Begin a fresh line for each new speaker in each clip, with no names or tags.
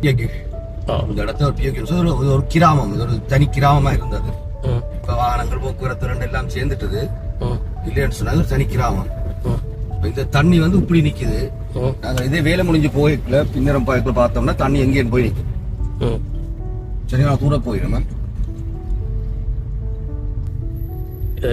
பியக்கு இந்த இடத்துல ஒரு பியக்கு ஒரு ஒரு- கிராமம் இது ஒரு தனி கிராமமா இருந்தது இப்ப வாகனங்கள் போக்குவரத்து ரெண்டு எல்லாம் சேர்ந்துட்டது இல்லைன்னு சொன்னா ஒரு தனி கிராமம் இந்த தண்ணி வந்து இப்படி நிக்குது. நாங்க இதே வேலை முடிஞ்சு போய்க்கல பின்னரம் போய்க்கல பார்த்தோம்னா தண்ணி எங்கேயும் போய் நிக்கும். சரிங்களா தூர போயிடும்
இது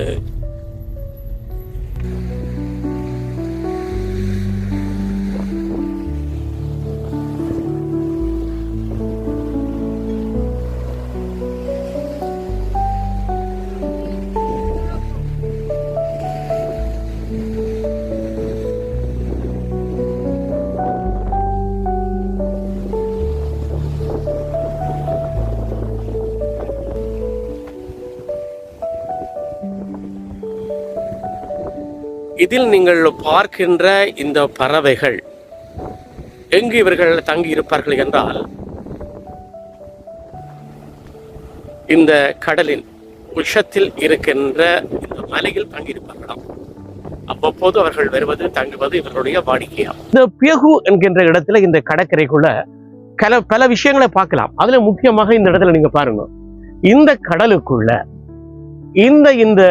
இதில் நீங்கள் பார்க்கின்ற இந்த பறவைகள் எங்கு இவர்கள் தங்கி இருப்பார்கள் என்றால் இந்த கடலின் உச்சத்தில் இருக்கின்ற இந்த மலையில் தங்கியிருப்பார்களாம். அவ்வப்போது அவர்கள் வருவது தங்குவது இவர்களுடைய வாடிக்கையாகும். இந்த பியகு என்கின்ற இடத்துல இந்த கடற்கரைக்குள்ள கல பல விஷயங்களை பார்க்கலாம். அதுல முக்கியமாக இந்த இடத்துல நீங்க பாருங்க. இந்த கடலுக்குள்ள இந்த இந்த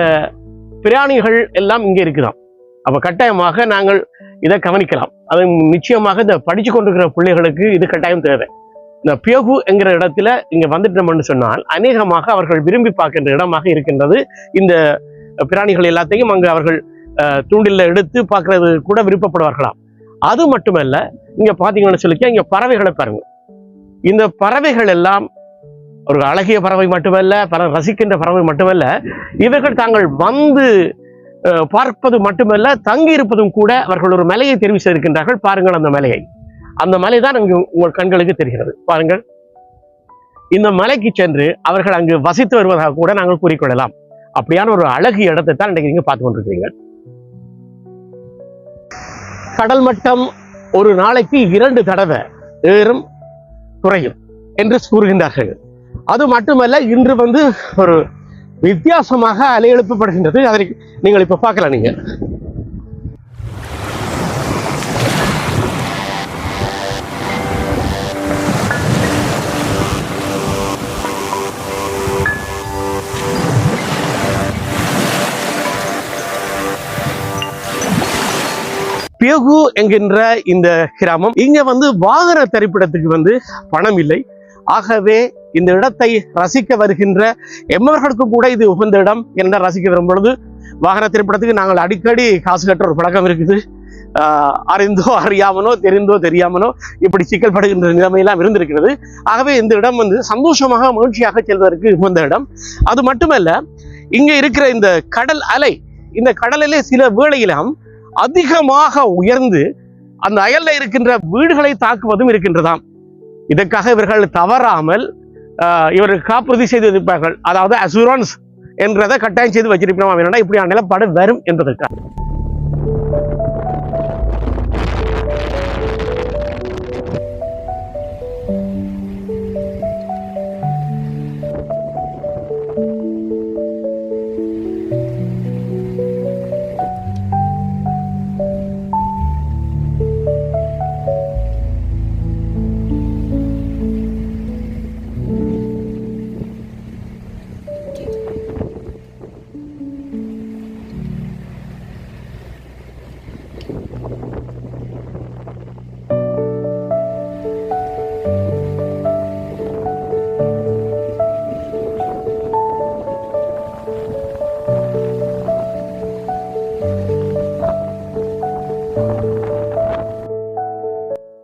பிராணிகள் எல்லாம் இங்க இருக்குதாம் அப்போ கட்டாயமாக நாங்கள் இதை கவனிக்கலாம். அது நிச்சயமாக இந்த படித்து கொண்டிருக்கிற பிள்ளைகளுக்கு இது கட்டாயம் தேவை. இந்த பியகு என்கிற இடத்துல இங்கே வந்துட்டோம்னு சொன்னால் அநேகமாக அவர்கள் விரும்பி பார்க்கின்ற இடமாக இருக்கின்றது. இந்த பிராணிகள் எல்லாத்தையும் அங்கு அவர்கள் தூண்டில எடுத்து பார்க்கறது கூட விருப்பப்படுவார்களாம். அது மட்டுமல்ல இங்கே பார்த்தீங்கன்னு சொல்லிக்க இங்கே பறவைகளை பாருங்க. இந்த பறவைகள் எல்லாம் ஒரு அழகிய பறவை மட்டுமல்ல பல ரசிக்கின்ற பறவை மட்டுமல்ல இவர்கள் தாங்கள் வந்து பார்ப்பது மட்டுமல்ல தங்கி இருப்பதும் கூட அவர்கள் ஒரு மலையை தெரிவு செய்திருக்கின்றார்கள். பாருங்கள் அந்த மலையை. அந்த மலை தான் அங்கு உங்கள் கண்களுக்கு தெரிகிறது. பாருங்கள். இந்த மலைக்கு சென்று அவர்கள் அங்கு வசித்து வருவதாக கூட நாங்கள் கூறிக்கொள்ளலாம். அப்படியான ஒரு அழகு இடத்தை தான் இன்றைக்கு நீங்கள் பார்த்து கொண்டிருக்கிறீங்க. கடல் மட்டம் ஒரு நாளைக்கு இரண்டு தடவை ஏறும் குறையும் என்று கூறுகின்றார்கள். அது மட்டுமல்ல இன்று வந்து ஒரு வித்தியாசமாக அலை எழுப்பப்படுகின்றது. அதை நீங்கள் இப்ப பார்க்கலாம் நீங்க. பியகு என்கின்ற இந்த கிராமம் இங்க வந்து வாகன திரைப்படத்துக்கு வந்து பணம் இல்லை. ஆகவே இந்த இடத்தை ரசிக்க வருகின்ற எம்மவர்களுக்கும் கூட இது உகந்த இடம் என்ன ரசிக்க வரும் பொழுது வாகன திரைப்படத்துக்கு நாங்கள் அடிக்கடி காசு கட்டுற ஒரு பழக்கம் இருக்குது. ஆஹ் அறிந்தோ அறியாமனோ தெரிந்தோ தெரியாமனோ இப்படி சிக்கல் படுகின்ற நிலைமையெல்லாம் இருந்திருக்கிறது. ஆகவே இந்த இடம் வந்து சந்தோஷமாக மகிழ்ச்சியாக செல்வதற்கு உகந்த இடம். அது மட்டுமல்ல இங்க இருக்கிற இந்த கடல் அலை இந்த கடலிலே சில வேளையிலாம் அதிகமாக உயர்ந்து அந்த அயல்ல இருக்கின்ற வீடுகளை தாக்குவதும் இருக்கின்றதாம். இதற்காக இவர்கள் தவறாமல் இவர்கள் காப்புறுதி செய்து வைப்பார்கள் அதாவது அசூரன்ஸ் என்றதை கட்டாயம் செய்து வச்சிருப்போம் என்னன்னா இப்படியான நிலப்பாடு வரும் என்பதற்காக.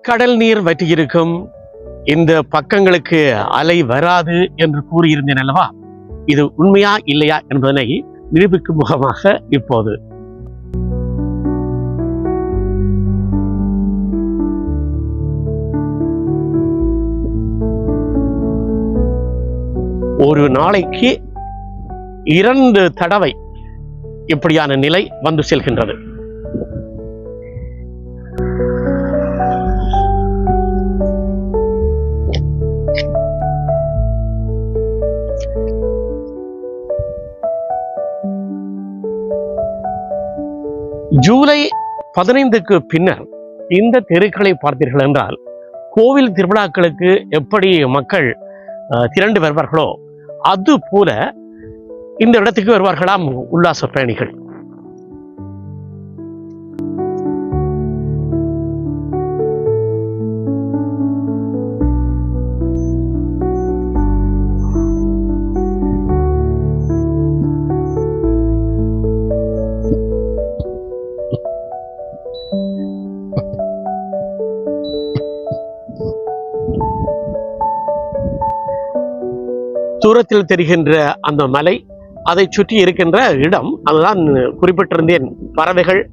கடல் நீர் வற்றியிருக்கும். இந்த பக்கங்களுக்கு அலை வராது என்று கூறியிருந்தேன் அல்லவா? இது உண்மையா இல்லையா என்பதனை நிரூபிக்கும் முகமாக இப்போது. ஒரு நாளைக்கு இரண்டு தடவை இப்படியான நிலை வந்து செல்கின்றது. ஜூலை பதினைந்துக்கு பின்னர் இந்த தெருக்களை பார்த்தீர்கள் என்றால் கோவில் திருவிழாக்களுக்கு எப்படி மக்கள் திரண்டு வருவார்களோ அது போல இந்த இடத்துக்கு வருவார்களாம் உல்லாச பயணிகள். தூரத்தில் தெரிகின்ற அந்த மலை அதை சுற்றி இருக்கின்ற இடம் அதுதான் குறிப்பிட்டிருந்தேன். பறவைகள்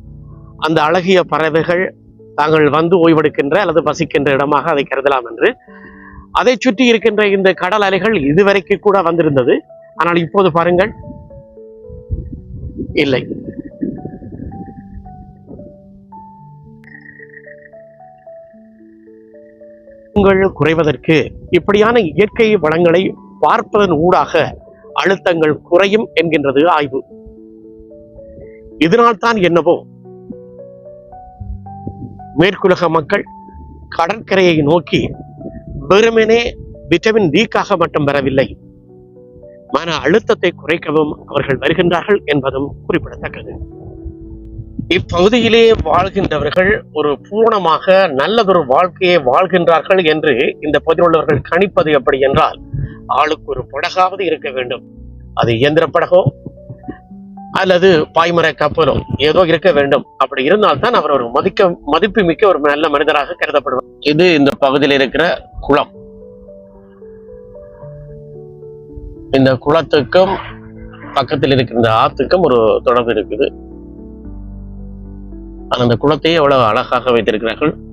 அந்த அழகிய பறவைகள் தாங்கள் வந்து ஓய்வெடுக்கின்ற அல்லது வசிக்கின்ற இடமாக அதை கருதலாம் என்று. அதை சுற்றி இருக்கின்ற இந்த கடல் அலைகள் இதுவரைக்கும் கூட வந்திருந்தது. ஆனால் இப்போது பாருங்கள். இல்லை. உங்கள் குறைவதற்கு இப்படியான இயற்கை வளங்களை பார்ப்பதன் ஊடாக அழுத்தங்கள் குறையும் என்கின்றது ஆய்வு. இதனால் தான் என்னவோ மேற்குலக மக்கள் கடற்கரையை நோக்கி வெறுமனே விட்டமின் டிக்காக மட்டும் வரவில்லை. மன அழுத்தத்தை குறைக்கவும் அவர்கள் வருகின்றார்கள் என்பதும் குறிப்பிடத்தக்கது. இப்பகுதியிலே வாழ்கின்றவர்கள் ஒரு பூரணமாக நல்லதொரு வாழ்க்கையை வாழ்கின்றார்கள் என்று இந்த பகுதியில் உள்ளவர்கள் கணிப்பது எப்படி என்றால் ஆளுக்கு ஒரு படகாவது இருக்க வேண்டும். அது இயந்திர படகோ அல்லது பாய்மர கப்பலோ ஏதோ இருக்க வேண்டும். அப்படி இருந்தால்தான் அவர் ஒரு மதிக்க மதிப்பு மிக்க ஒரு நல்ல மனிதராக கருதப்படுவார். இது இந்த பகுதியில் இருக்கிற குளம். இந்த குளத்துக்கும் பக்கத்தில் இருக்கிற இந்த ஆத்துக்கும் ஒரு தொடர்பு இருக்குது. அந்த குளத்தையே எவ்வளவு அழகாக வைத்திருக்கிறார்கள்.